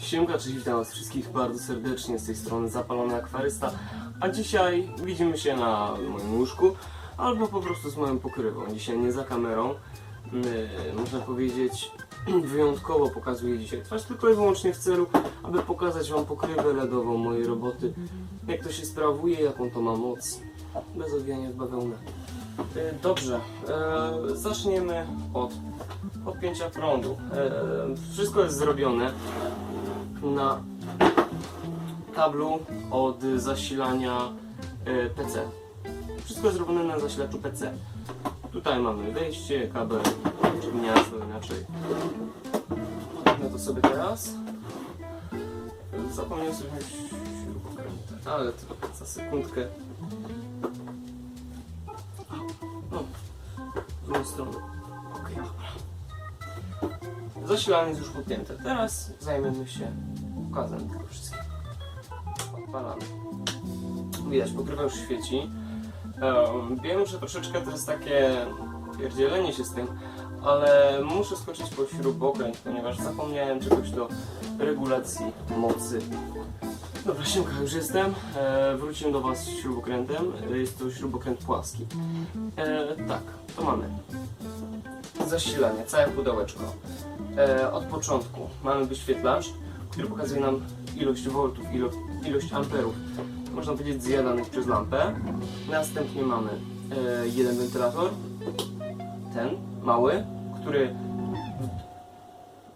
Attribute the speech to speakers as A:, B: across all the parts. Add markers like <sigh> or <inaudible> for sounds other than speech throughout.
A: Siemka, cześć, witam was wszystkich bardzo serdecznie z tej strony Zapalony Akwarysta, a dzisiaj widzimy się na moim łóżku, albo po prostu z moją pokrywą. Dzisiaj nie za kamerą, yy, można powiedzieć <clears throat> wyjątkowo pokazuję dzisiaj twarz, tylko i wyłącznie w celu, aby pokazać wam pokrywę LEDową mojej roboty, jak to się sprawuje, jaką to ma moc, bez odbijania w bawełnę. Yy, Dobrze, e, zaczniemy od podpięcia prądu. E, wszystko jest zrobione na kablu od zasilania e, PC. Wszystko jest zrobione na zasilaczu PC. Tutaj mamy wejście, kabel, czy gniazdo inaczej. Podpnę to sobie teraz. Zapomniałem sobie wziąć śrubokrętę, ale to za sekundkę. No, w drugą stronę. Zasilanie jest już podpięte. Teraz zajmiemy się ukazem tego wszystkiego. Odpalamy. Widać, pokrywa już świeci. Um, wiem, że troszeczkę to jest takie pierdzielenie się z tym, ale muszę skoczyć po śrubokręt, ponieważ zapomniałem czegoś do regulacji mocy. Dobra, siemka, już jestem. E, wróciłem do Was z śrubokrętem. E, Jest to śrubokręt płaski. E, tak, to mamy. Zasilanie, całe pudełeczko. E, od początku mamy wyświetlacz, który pokazuje nam ilość voltów, ilo, ilość amperów, można powiedzieć zjadanych przez lampę. Następnie mamy e, jeden wentylator, ten mały, który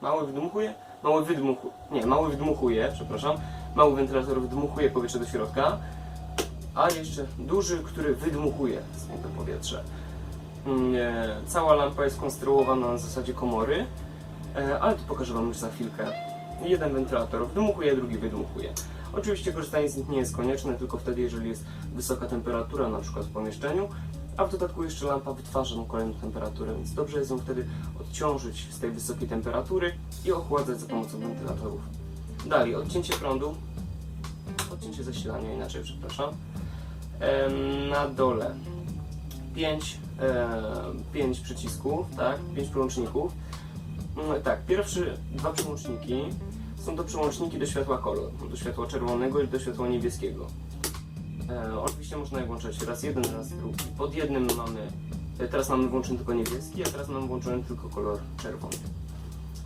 A: mały wydmuchuje, mały wydmuchuje, nie, mały wydmuchuje, przepraszam, mały wentylator wydmuchuje powietrze do środka, a jeszcze duży, który wydmuchuje z powietrze. Mm, e, Cała lampa jest konstruowana na zasadzie komory, e, ale to pokażę Wam już za chwilkę. Jeden wentylator wdmuchuje, drugi wydmuchuje. Oczywiście korzystanie z nich nie jest konieczne, tylko wtedy, jeżeli jest wysoka temperatura, na przykład w pomieszczeniu, a w dodatku jeszcze lampa wytwarza tą kolejną temperaturę, więc dobrze jest ją wtedy odciążyć z tej wysokiej temperatury i ochładzać za pomocą wentylatorów. Dalej, odcięcie prądu, odcięcie zasilania, inaczej przepraszam. Na dole 5, e, 5 przycisków, tak, 5 przełączników. Mm, Tak, pierwsze dwa przełączniki są to przełączniki do światła kolor, do światła czerwonego i do światła niebieskiego. E, oczywiście można je włączać raz jeden, raz drugi. Pod jednym mamy, e, teraz mamy włączony tylko niebieski, a teraz mamy włączony tylko kolor czerwony.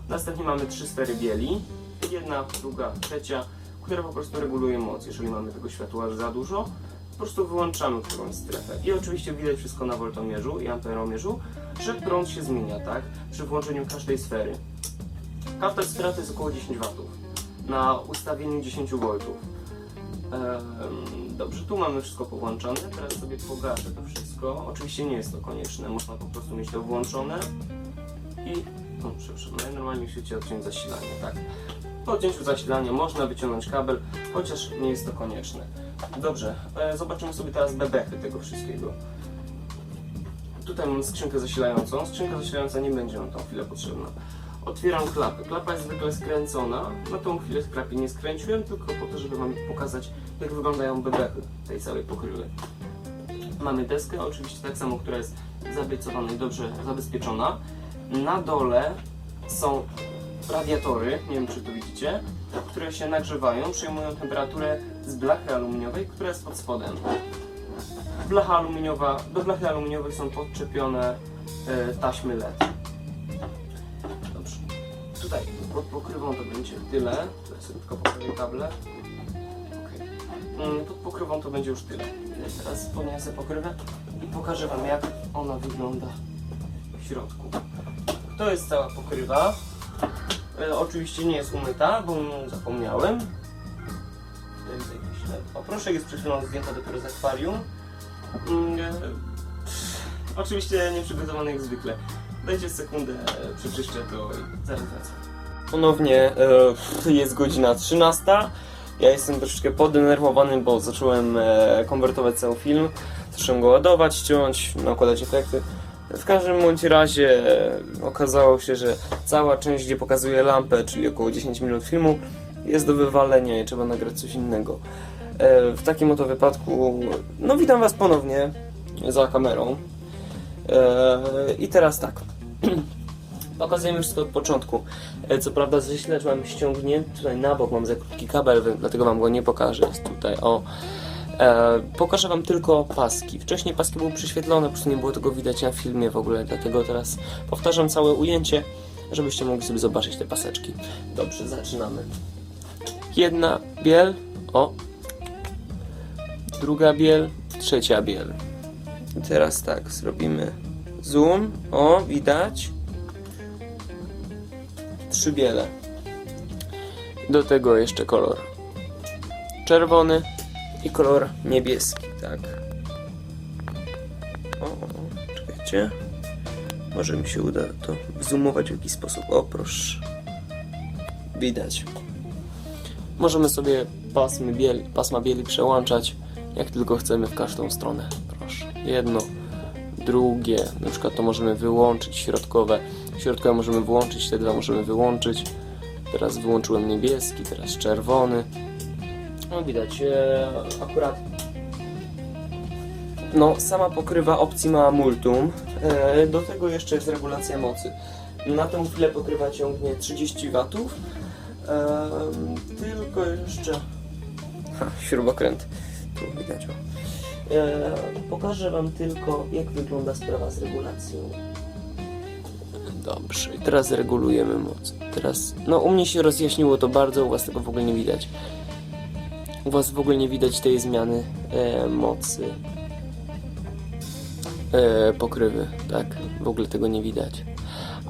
A: Następnie mamy trzy sfery bieli, jedna, druga, trzecia, które po prostu regulują moc. Jeżeli mamy tego światła za dużo, po prostu wyłączamy którąś strefę. I oczywiście widać wszystko na woltomierzu i amperomierzu, że prąd się zmienia, tak? Przy włączeniu każdej sfery. Każda sfera to jest około 10 W na ustawieniu 10 V. Dobrze, tu mamy wszystko powłączone. Teraz sobie pogaszę to wszystko. Oczywiście nie jest to konieczne, można po prostu mieć to włączone i. No, przepraszam, no, normalnie w świecie odciąć zasilanie, tak? Po odcięciu zasilania można wyciągnąć kabel, chociaż nie jest to konieczne. Dobrze, e, zobaczymy sobie teraz bebechy tego wszystkiego. Tutaj mam skrzynkę zasilającą. Skrzynka zasilająca nie będzie nam tą chwilę potrzebna. Otwieram klapę. Klapa jest zwykle skręcona. Na tą chwilę klapy nie skręciłem, tylko po to, żeby Wam pokazać, jak wyglądają bebechy tej całej pokrywy. Mamy deskę, oczywiście tak samo, która jest zabiecowana i dobrze zabezpieczona. Na dole są radiatory, nie wiem czy to widzicie, które się nagrzewają, przyjmują temperaturę z blachy aluminiowej, która jest pod spodem. Blacha aluminiowa, do blachy aluminiowej są podczepione e, taśmy LED. Dobrze. Tutaj pod pokrywą to będzie tyle. Tutaj sobie tylko poprawię kable. Okej. Mm, Pod pokrywą to będzie już tyle. Teraz podniosę pokrywę i pokażę Wam jak ona wygląda w środku. To jest cała pokrywa. E, oczywiście nie jest umyta, bo zapomniałem. Proszek jest przed chwilą zdjęta dopiero z akwarium. Mm, Oczywiście nieprzygotowany jak zwykle. Dajcie sekundę, e, przeczyszczę to i zaraz wracam. Ponownie e, jest godzina 13. Ja jestem troszeczkę podenerwowany, bo zacząłem e, konwertować cały film. Zacząłem go ładować, ściąć, nakładać efekty. W każdym bądź razie okazało się, że cała część, gdzie pokazuje lampę, czyli około 10 minut filmu, jest do wywalenia i trzeba nagrać coś innego. E, w takim oto wypadku, no witam Was ponownie za kamerą. E, I teraz tak. <clears throat> Pokazujemy wszystko od początku. E, Co prawda ześledź mam ściągnięty tutaj na bok, mam za krótki kabel, dlatego wam go nie pokażę. Jest tutaj, o. Pokażę wam tylko paski. Wcześniej paski były przyświetlone, po prostu nie było tego widać na filmie w ogóle, dlatego teraz powtarzam całe ujęcie, żebyście mogli sobie zobaczyć te paseczki. Dobrze, zaczynamy. Jedna biel, o. Druga biel, trzecia biel. I teraz tak, zrobimy zoom, o, widać. Trzy biele. Do tego jeszcze kolor czerwony i kolor niebieski, tak. O, o, o, czekajcie. Może mi się uda to zoomować w jakiś sposób. O, proszę. Widać. Możemy sobie pasmy bieli, pasma bieli przełączać jak tylko chcemy w każdą stronę. Proszę. Jedno, drugie, na przykład to możemy wyłączyć środkowe. Środkowe możemy włączyć, te dwa możemy wyłączyć. Teraz wyłączyłem niebieski, teraz czerwony. No widać, e, akurat no sama pokrywa opcji ma multum. E, do tego jeszcze jest regulacja mocy. Na tę chwilę pokrywa ciągnie 30 watów. E, tylko jeszcze ha, śrubokręt. Widać. E, pokażę Wam tylko, jak wygląda sprawa z regulacją. Dobrze, i teraz regulujemy moc. Teraz, no u mnie się rozjaśniło to bardzo, u Was tego w ogóle nie widać. U Was w ogóle nie widać tej zmiany e, mocy e, pokrywy, tak? W ogóle tego nie widać.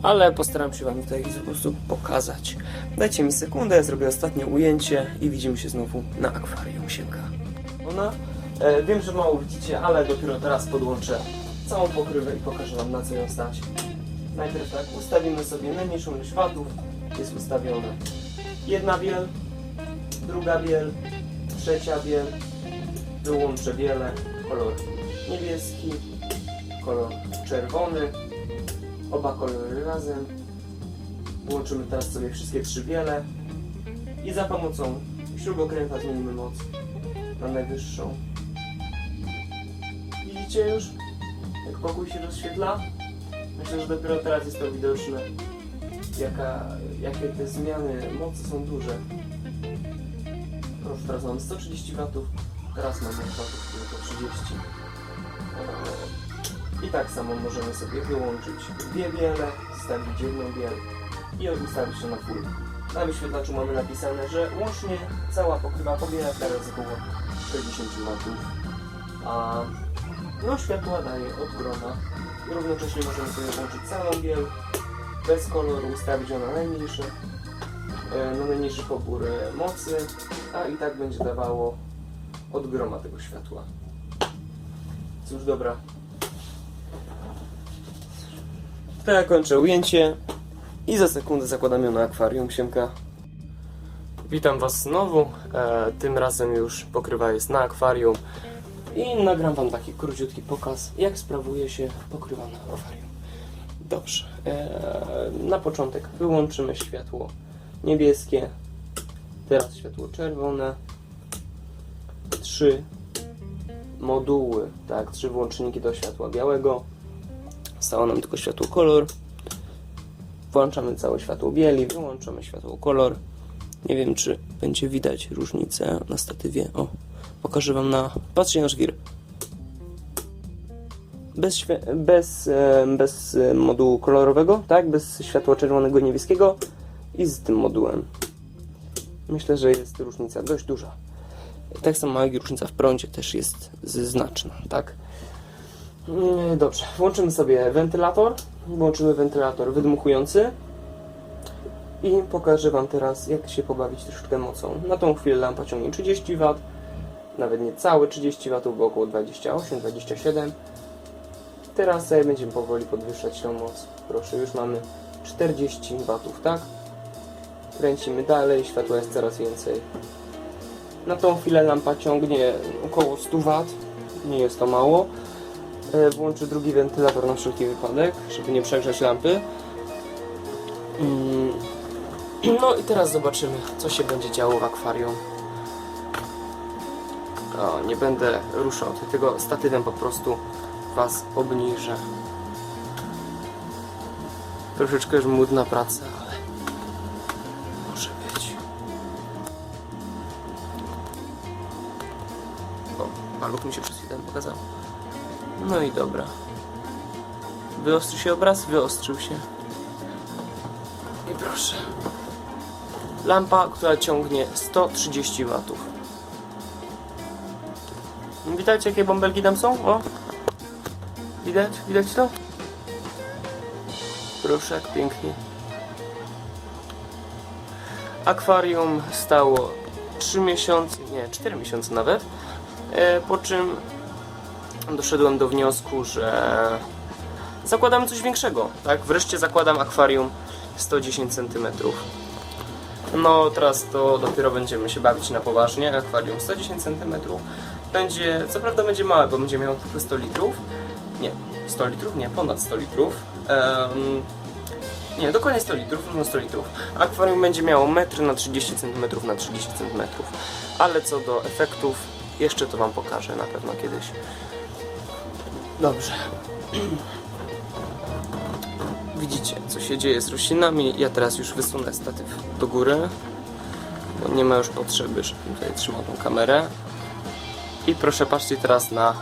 A: Ale postaram się Wam tutaj w sposób pokazać. Dajcie mi sekundę, zrobię ostatnie ujęcie i widzimy się znowu na akwarium Siemka. Ona, e, wiem, że mało widzicie, ale dopiero teraz podłączę całą pokrywę i pokażę Wam na co ją stać. Najpierw tak, ustawimy sobie najmniejszą ilość watów, jest ustawione jedna biel, druga biel, trzecia biel, wyłączę biele, kolor niebieski, kolor czerwony, oba kolory razem. Włączymy teraz sobie wszystkie trzy biele i za pomocą śrubokręta zmienimy moc na najwyższą. Widzicie już, jak pokój się rozświetla? Myślę, że dopiero teraz jest to widoczne, jaka, jakie te zmiany mocy są duże. Proszę, teraz mamy 130 watów, teraz mamy watów tylko 30. I tak samo możemy sobie wyłączyć dwie biele, zostawić jedną biel i ustawić to na full. Na wyświetlaczu mamy napisane, że łącznie cała pokrywa pobiera teraz około 60 watów, a no światła daje od groma. I równocześnie możemy sobie włączyć całą biel, bez koloru, ustawić ją na najmniejszy, e, na najmniejszy pobór e, mocy, a i tak będzie dawało od groma tego światła. Cóż, dobra. To ja kończę ujęcie i za sekundę zakładam ją na akwarium Siemka. Witam Was znowu. E, tym razem już pokrywa jest na akwarium i nagram Wam taki króciutki pokaz, jak sprawuje się pokrywa na akwarium. Dobrze. E, na początek wyłączymy światło niebieskie, teraz światło czerwone, trzy moduły, tak, trzy włączniki do światła białego. Stało nam tylko światło kolor. Włączamy całe światło bieli, wyłączamy światło kolor. Nie wiem, czy będzie widać różnicę na statywie. O, pokażę Wam na... Patrzcie na żwir. Bez, świe- bez, bez modułu kolorowego, tak? Bez światła czerwonego i niebieskiego i z tym modułem. Myślę, że jest różnica dość duża. Tak samo jak różnica w prądzie też jest znaczna, tak? Mm, Dobrze, włączymy sobie wentylator. Włączymy wentylator wydmuchujący. I pokażę Wam teraz, jak się pobawić troszeczkę mocą. Na tą chwilę lampa ciągnie 30 W, nawet nie całe 30 W, bo około 28-27. Teraz sobie będziemy powoli podwyższać tą moc. Proszę, już mamy 40 W, tak? Kręcimy dalej, światła jest coraz więcej. Na tą chwilę lampa ciągnie około 100 W, nie jest to mało. E, Włączę drugi wentylator na wszelki wypadek, żeby nie przegrzać lampy. Mm. <clears throat> No i teraz zobaczymy, co się będzie działo w akwarium. O, nie będę ruszał, tylko statywem po prostu Was obniżę. Troszeczkę już młodna praca, ale może być. O, paluch mi się przez chwilę pokazał. No i dobra. Wyostrzy się obraz? Wyostrzył się. I proszę. Lampa, która ciągnie 130 watów. Widać jakie bąbelki tam są? O! Widać? Widać to? Proszę, jak pięknie. Akwarium stało 3 miesiące, nie, 4 miesiące nawet. E, po czym doszedłem do wniosku, że zakładamy coś większego. Tak, wreszcie zakładam akwarium 110 cm. No, teraz to dopiero będziemy się bawić na poważnie. Akwarium 110 cm. Będzie, co prawda będzie małe, bo będzie miało tylko 100 litrów. Nie, 100 litrów? Nie, ponad 100 litrów. Em, nie, dokładnie 100 litrów, no 100 litrów. Akwarium będzie miało metr na 30 cm na 30 cm. Ale co do efektów, jeszcze to Wam pokażę na pewno kiedyś. Dobrze. Widzicie, co się dzieje z roślinami. Ja teraz już wysunę statyw do góry, bo nie ma już potrzeby, żebym tutaj trzymał tą kamerę. I proszę patrzcie teraz na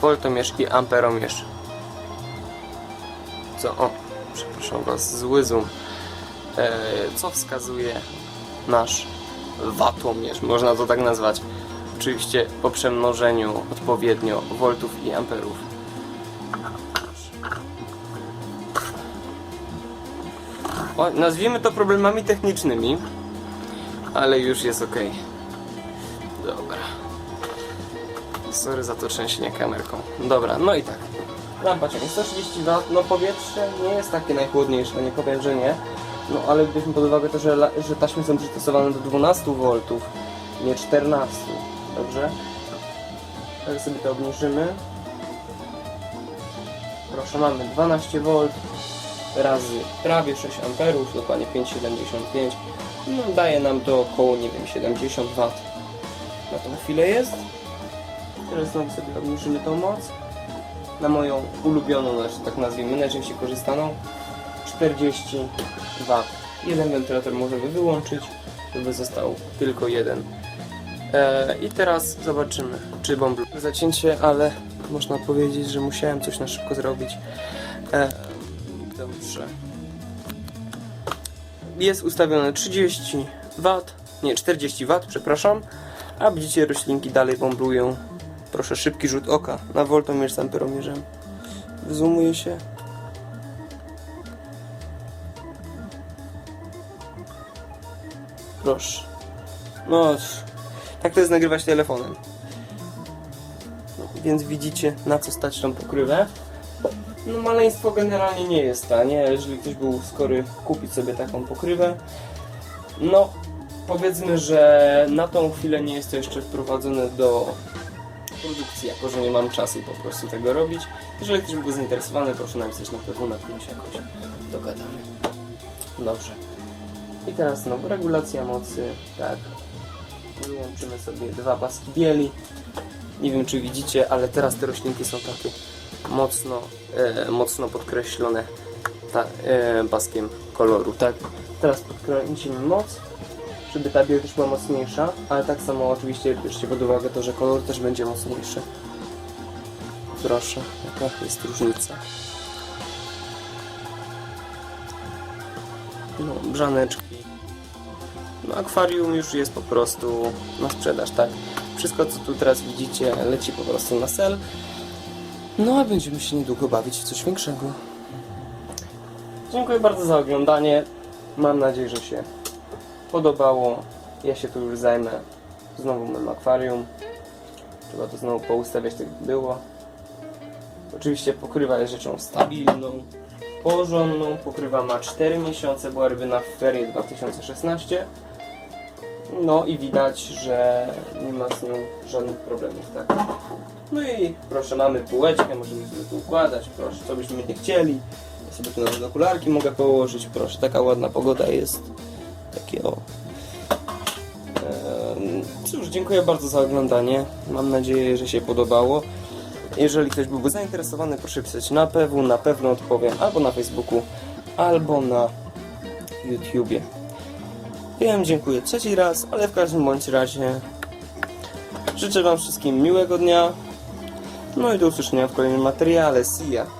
A: woltomierz i amperomierz. Co? O, przepraszam Was, zły zoom. E, co wskazuje nasz watomierz, można to tak nazwać. Oczywiście po przemnożeniu odpowiednio voltów i amperów. O, nazwijmy to problemami technicznymi, ale już jest ok. Dobra. Sorry za to trzęsienie kamerką. Dobra, no i tak. Lampa ciągnie 130 W, no powietrze nie jest takie najchłodniejsze, nie powiem, że nie. No ale weźmy pod uwagę to, że, że taśmy są przystosowane do 12 V, nie 14. Dobrze? Tak sobie to obniżymy. Proszę, mamy 12 V razy prawie 6 amperów, dokładnie 5,75. No, daje nam to około, nie wiem, 70 W na tą chwilę jest. Teraz znowu sobie obniżymy tą moc na moją ulubioną, znaczy tak nazwijmy, najczęściej korzystaną 40 W. Jeden wentylator możemy wyłączyć, żeby został tylko jeden. E, I teraz zobaczymy, czy bąblu zacięcie, ale można powiedzieć, że musiałem coś na szybko zrobić. E, dobrze. Jest ustawione 30 W, nie 40 W, przepraszam, a widzicie roślinki dalej bąblują. Proszę szybki rzut oka na woltomierz z amperomierzem. Wyzoomuje się. Proszę. No, tak to jest nagrywać telefonem. Więc widzicie, na co stać tą pokrywę. No, maleństwo generalnie nie jest tanie. Jeżeli ktoś był skory kupić sobie taką pokrywę, no, powiedzmy, że na tą chwilę nie jest to jeszcze wprowadzone do produkcji, jako że nie mam czasu po prostu tego robić. Jeżeli ktoś był zainteresowany, proszę napisać na pewno na się jakoś dogadamy. Dobrze. I teraz znowu regulacja mocy, tak. Wyłączymy sobie dwa paski bieli. Nie wiem czy widzicie, ale teraz te roślinki są takie mocno, e, mocno podkreślone ta, e, paskiem koloru, tak. Teraz podkręcimy moc, żeby ta biel też była mocniejsza, ale tak samo oczywiście bierzcie pod uwagę to, że kolor też będzie mocniejszy. Proszę, jaka jest różnica. No, brzaneczki. No, akwarium już jest po prostu na sprzedaż, tak? Wszystko, co tu teraz widzicie, leci po prostu na sel. No, a będziemy się niedługo bawić w coś większego. Dziękuję bardzo za oglądanie. Mam nadzieję, że się podobało. Ja się tu już zajmę znowu moim akwarium. Trzeba to znowu poustawiać tak jak było. Oczywiście pokrywa jest rzeczą stabilną, porządną. Pokrywa ma 4 miesiące, była robiona w ferie 2016. No i widać, że nie ma z nią żadnych problemów, tak? No i proszę, mamy półeczkę, możemy sobie tu układać, proszę, co byśmy nie chcieli. Ja sobie tu nawet okularki mogę położyć, proszę, taka ładna pogoda jest. Takie o. Em, Cóż, dziękuję bardzo za oglądanie. Mam nadzieję, że się podobało. Jeżeli ktoś byłby zainteresowany, proszę pisać na pewno, na pewno odpowiem, albo na Facebooku, albo na YouTubie. Wiem, dziękuję trzeci raz, ale w każdym bądź razie życzę Wam wszystkim miłego dnia. No i do usłyszenia w kolejnym materiale. See ya!